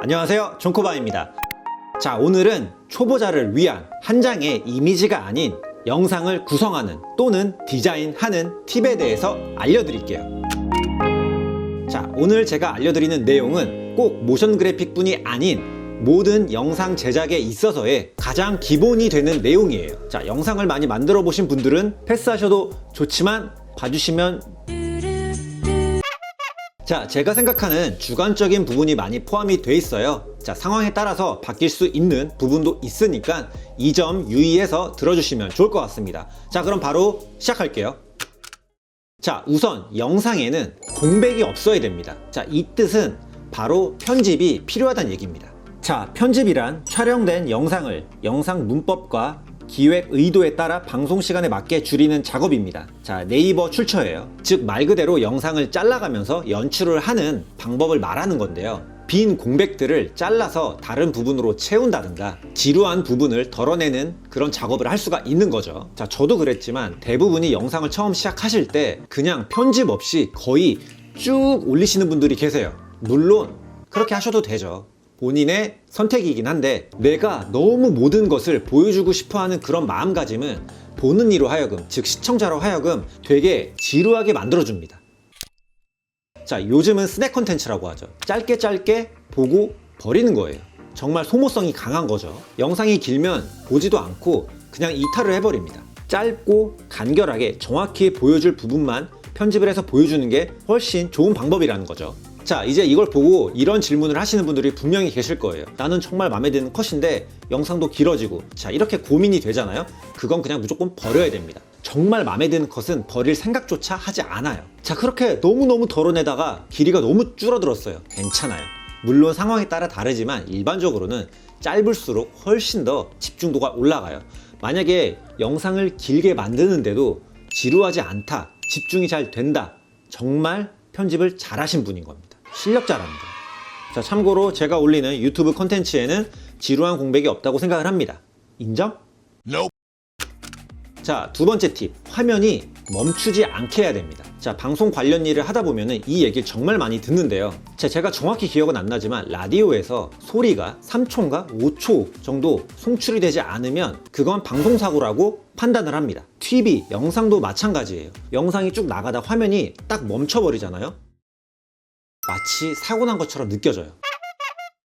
안녕하세요. 존코바입니다. 자 오늘은 초보자를 위한 한 장의 이미지가 아닌 영상을 구성하는 또는 디자인하는 팁에 대해서 알려드릴게요. 자 오늘 제가 알려드리는 내용은 꼭 모션 그래픽 뿐이 아닌 모든 영상 제작에 있어서의 가장 기본이 되는 내용이에요. 자 영상을 많이 만들어 보신 분들은 패스하셔도 좋지만 봐주시면 자, 제가 생각하는 주관적인 부분이 많이 포함이 돼 있어요. 자, 상황에 따라서 바뀔 수 있는 부분도 있으니까 이 점 유의해서 들어주시면 좋을 것 같습니다. 자, 그럼 바로 시작할게요. 자, 우선 영상에는 공백이 없어야 됩니다. 자, 이 뜻은 바로 편집이 필요하다는 얘기입니다. 자, 편집이란 촬영된 영상을 영상 문법과 기획 의도에 따라 방송 시간에 맞게 줄이는 작업입니다. 자, 네이버 출처예요. 즉, 말 그대로 영상을 잘라가면서 연출을 하는 방법을 말하는 건데요. 빈 공백들을 잘라서 다른 부분으로 채운다든가 지루한 부분을 덜어내는 그런 작업을 할 수가 있는 거죠. 자, 저도 그랬지만 대부분이 영상을 처음 시작하실 때 그냥 편집 없이 거의 쭉 올리시는 분들이 계세요. 물론 그렇게 하셔도 되죠. 본인의 선택이긴 한데 내가 너무 모든 것을 보여주고 싶어 하는 그런 마음가짐은 보는 이로 하여금, 즉 시청자로 하여금 되게 지루하게 만들어줍니다. 자, 요즘은 스낵 컨텐츠라고 하죠. 짧게 짧게 보고 버리는 거예요. 정말 소모성이 강한 거죠. 영상이 길면 보지도 않고 그냥 이탈을 해버립니다. 짧고 간결하게 정확히 보여줄 부분만 편집을 해서 보여주는 게 훨씬 좋은 방법이라는 거죠. 자, 이제 이걸 보고 이런 질문을 하시는 분들이 분명히 계실 거예요. 나는 정말 마음에 드는 컷인데 영상도 길어지고, 자, 이렇게 고민이 되잖아요? 그건 그냥 무조건 버려야 됩니다. 정말 마음에 드는 컷은 버릴 생각조차 하지 않아요. 자, 그렇게 너무너무 덜어내다가 길이가 너무 줄어들었어요. 괜찮아요. 물론 상황에 따라 다르지만 일반적으로는 짧을수록 훨씬 더 집중도가 올라가요. 만약에 영상을 길게 만드는데도 지루하지 않다, 집중이 잘 된다, 정말 편집을 잘하신 분인 겁니다. 실력자랍니다. 자, 참고로 제가 올리는 유튜브 콘텐츠에는 지루한 공백이 없다고 생각을 합니다. 인정? 자, 두 번째 팁. 화면이 멈추지 않게 해야 됩니다. 자, 방송 관련 일을 하다 보면은 이 얘기를 정말 많이 듣는데요. 자, 제가 정확히 기억은 안 나지만 라디오에서 소리가 3초인가 5초 정도 송출이 되지 않으면 그건 방송사고라고 판단을 합니다. TV, 영상도 마찬가지예요. 영상이 쭉 나가다 화면이 딱 멈춰버리잖아요. 마치 사고 난 것처럼 느껴져요.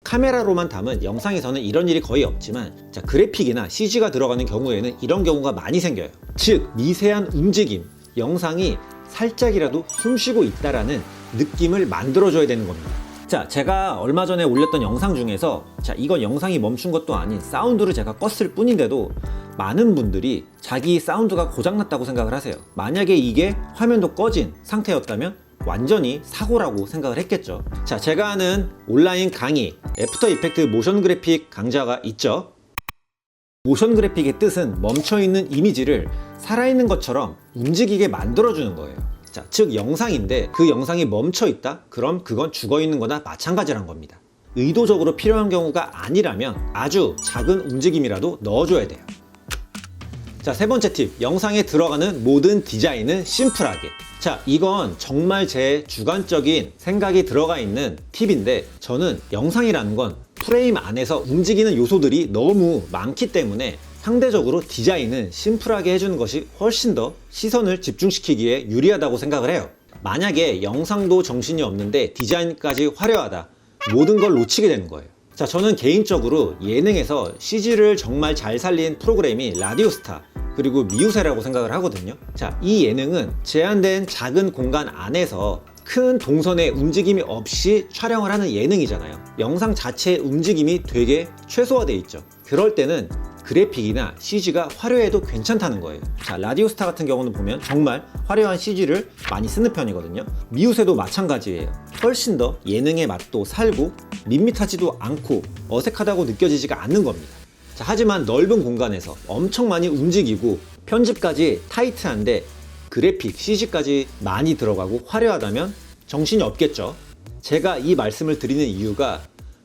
카메라로만 담은 영상에서는 이런 일이 거의 없지만 자, 그래픽이나 CG가 들어가는 경우에는 이런 경우가 많이 생겨요. 즉 미세한 움직임, 영상이 살짝이라도 숨쉬고 있다라는 느낌을 만들어줘야 되는 겁니다. 자, 제가 얼마 전에 올렸던 영상 중에서 자, 이건 영상이 멈춘 것도 아닌 사운드를 제가 껐을 뿐인데도 많은 분들이 자기 사운드가 고장났다고 생각을 하세요. 만약에 이게 화면도 꺼진 상태였다면 완전히 사고라고 생각을 했겠죠. 자, 제가 하는 온라인 강의, 애프터 이펙트 모션 그래픽 강좌가 있죠. 모션 그래픽의 뜻은 멈춰있는 이미지를 살아있는 것처럼 움직이게 만들어주는 거예요. 자, 즉 영상인데 그 영상이 멈춰있다? 그럼 그건 죽어있는 거나 마찬가지란 겁니다. 의도적으로 필요한 경우가 아니라면 아주 작은 움직임이라도 넣어줘야 돼요. 자, 세 번째 팁. 영상에 들어가는 모든 디자인은 심플하게. 자, 이건 정말 제 주관적인 생각이 들어가 있는 팁인데 저는 영상이라는 건 프레임 안에서 움직이는 요소들이 너무 많기 때문에 상대적으로 디자인은 심플하게 해주는 것이 훨씬 더 시선을 집중시키기에 유리하다고 생각을 해요. 만약에 영상도 정신이 없는데 디자인까지 화려하다. 모든 걸 놓치게 되는 거예요. 자, 저는 개인적으로 예능에서 CG를 정말 잘 살린 프로그램이 라디오스타 그리고 미우새라고 생각을 하거든요. 자, 이 예능은 제한된 작은 공간 안에서 큰 동선의 움직임이 없이 촬영을 하는 예능이잖아요. 영상 자체의 움직임이 되게 최소화돼 있죠. 그럴 때는 그래픽이나 CG가 화려해도 괜찮다는 거예요. 자, 라디오스타 같은 경우는 보면 정말 화려한 CG를 많이 쓰는 편이거든요. 미우새도 마찬가지예요. 훨씬 더 예능의 맛도 살고 밋밋하지도 않고 어색하다고 느껴지지가 않는 겁니다. 자, 하지만 넓은 공간에서 엄청 많이 움직이고 편집까지 타이트한데 그래픽, CG까지 많이 들어가고 화려하다면 정신이 없겠죠. 제가 이 말씀을 드리는 이유가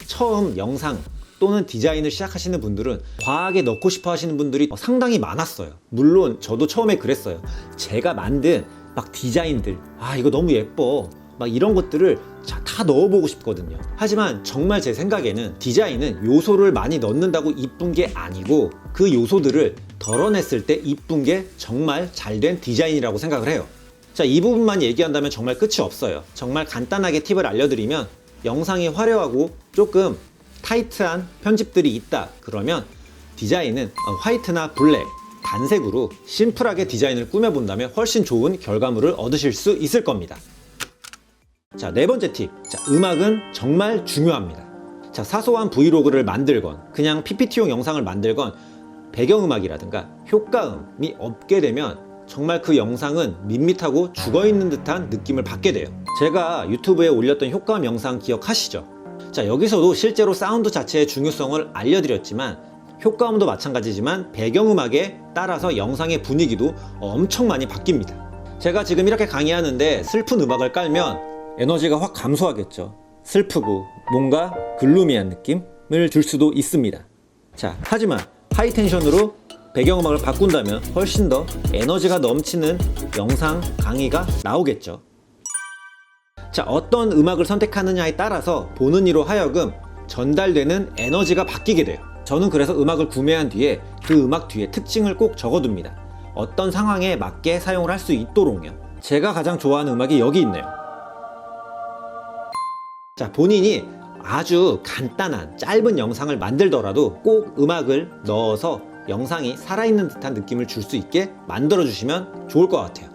처음 영상 또는 디자인을 시작하시는 분들은 과하게 넣고 싶어 하시는 분들이 상당히 많았어요. 물론 저도 처음에 그랬어요. 제가 만든 막 디자인들, 아, 이거 너무 예뻐. 막 이런 것들을 자, 다 넣어보고 싶거든요. 하지만 정말 제 생각에는 디자인은 요소를 많이 넣는다고 이쁜 게 아니고 그 요소들을 덜어냈을 때 이쁜 게 정말 잘 된 디자인이라고 생각을 해요. 자, 이 부분만 얘기한다면 정말 끝이 없어요. 정말 간단하게 팁을 알려드리면 영상이 화려하고 조금 타이트한 편집들이 있다. 그러면 디자인은 어, 화이트나 블랙, 단색으로 심플하게 디자인을 꾸며본다면 훨씬 좋은 결과물을 얻으실 수 있을 겁니다. 자, 네 번째 팁. 자, 음악은 정말 중요합니다. 자, 사소한 브이로그를 만들건, 그냥 PPT용 영상을 만들건, 배경음악이라든가 효과음이 없게 되면 정말 그 영상은 밋밋하고 죽어있는 듯한 느낌을 받게 돼요. 제가 유튜브에 올렸던 효과음 영상 기억하시죠? 자, 여기서도 실제로 사운드 자체의 중요성을 알려드렸지만, 효과음도 마찬가지지만 배경음악에 따라서 영상의 분위기도 엄청 많이 바뀝니다. 제가 지금 이렇게 강의하는데 슬픈 음악을 깔면 에너지가 확 감소하겠죠. 슬프고 뭔가 글루미한 느낌을 줄 수도 있습니다. 자, 하지만 하이텐션으로 배경음악을 바꾼다면 훨씬 더 에너지가 넘치는 영상 강의가 나오겠죠. 자, 어떤 음악을 선택하느냐에 따라서 보는 이로 하여금 전달되는 에너지가 바뀌게 돼요. 저는 그래서 음악을 구매한 뒤에 그 음악 뒤에 특징을 꼭 적어둡니다. 어떤 상황에 맞게 사용을 할 수 있도록요. 제가 가장 좋아하는 음악이 여기 있네요. 자, 본인이 아주 간단한 짧은 영상을 만들더라도 꼭 음악을 넣어서 영상이 살아있는 듯한 느낌을 줄 수 있게 만들어 주시면 좋을 것 같아요.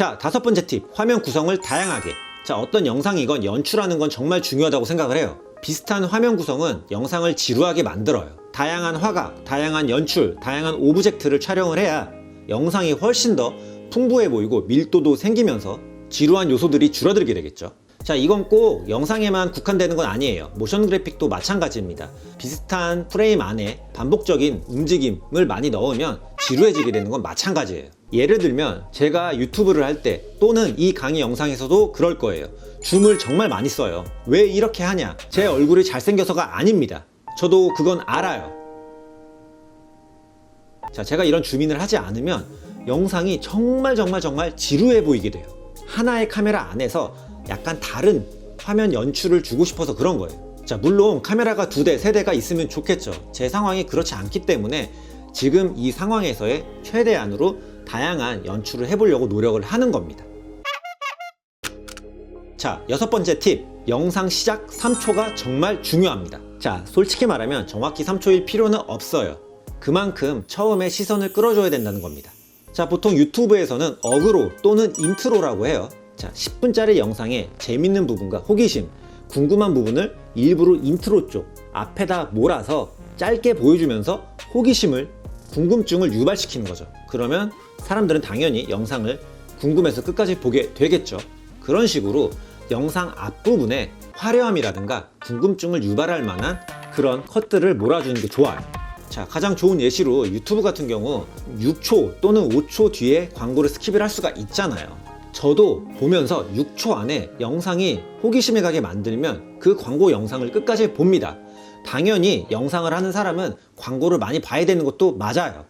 자, 다섯 번째 팁. 화면 구성을 다양하게. 자, 어떤 영상이건 연출하는 건 정말 중요하다고 생각을 해요. 비슷한 화면 구성은 영상을 지루하게 만들어요. 다양한 화각, 다양한 연출, 다양한 오브젝트를 촬영을 해야 영상이 훨씬 더 풍부해 보이고 밀도도 생기면서 지루한 요소들이 줄어들게 되겠죠. 자, 이건 꼭 영상에만 국한되는 건 아니에요. 모션 그래픽도 마찬가지입니다. 비슷한 프레임 안에 반복적인 움직임을 많이 넣으면 지루해지게 되는 건 마찬가지예요. 예를 들면 제가 유튜브를 할 때 또는 이 강의 영상에서도 그럴 거예요. 줌을 정말 많이 써요. 왜 이렇게 하냐? 제 얼굴이 잘생겨서가 아닙니다. 저도 그건 알아요. 자, 제가 이런 주민을 하지 않으면 영상이 정말 정말 정말 지루해 보이게 돼요. 하나의 카메라 안에서 약간 다른 화면 연출을 주고 싶어서 그런 거예요. 자, 물론 카메라가 두 대, 세 대가 있으면 좋겠죠. 제 상황이 그렇지 않기 때문에 지금 이 상황에서의 최대한으로 다양한 연출을 해보려고 노력을 하는 겁니다. 자, 여섯 번째 팁. 영상 시작 3초가 정말 중요합니다. 자, 솔직히 말하면 정확히 3초일 필요는 없어요. 그만큼 처음에 시선을 끌어줘야 된다는 겁니다. 자, 보통 유튜브에서는 어그로 또는 인트로라고 해요. 자, 10분짜리 영상에 재밌는 부분과 호기심, 궁금한 부분을 일부러 인트로 쪽 앞에다 몰아서 짧게 보여주면서 호기심을, 궁금증을 유발시키는 거죠. 그러면 사람들은 당연히 영상을 궁금해서 끝까지 보게 되겠죠. 그런 식으로 영상 앞부분에 화려함이라든가 궁금증을 유발할 만한 그런 컷들을 몰아주는 게 좋아요. 자, 가장 좋은 예시로 유튜브 같은 경우 6초 또는 5초 뒤에 광고를 스킵을 할 수가 있잖아요. 저도 보면서 6초 안에 영상이 호기심에 가게 만들면 그 광고 영상을 끝까지 봅니다. 당연히 영상을 하는 사람은 광고를 많이 봐야 되는 것도 맞아요.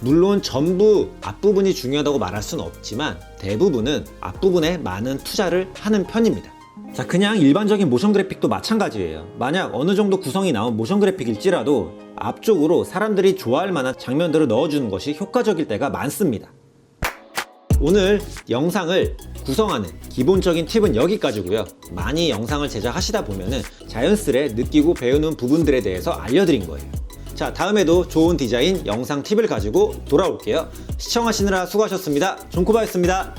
물론 전부 앞부분이 중요하다고 말할 수는 없지만 대부분은 앞부분에 많은 투자를 하는 편입니다. 자, 그냥 일반적인 모션 그래픽도 마찬가지예요. 만약 어느 정도 구성이 나온 모션 그래픽일지라도 앞쪽으로 사람들이 좋아할 만한 장면들을 넣어주는 것이 효과적일 때가 많습니다. 오늘 영상을 구성하는 기본적인 팁은 여기까지고요. 많이 영상을 제작하시다 보면은 자연스레 느끼고 배우는 부분들에 대해서 알려드린 거예요. 자, 다음에도 좋은 디자인 영상 팁을 가지고 돌아올게요. 시청하시느라 수고하셨습니다. 존코바였습니다.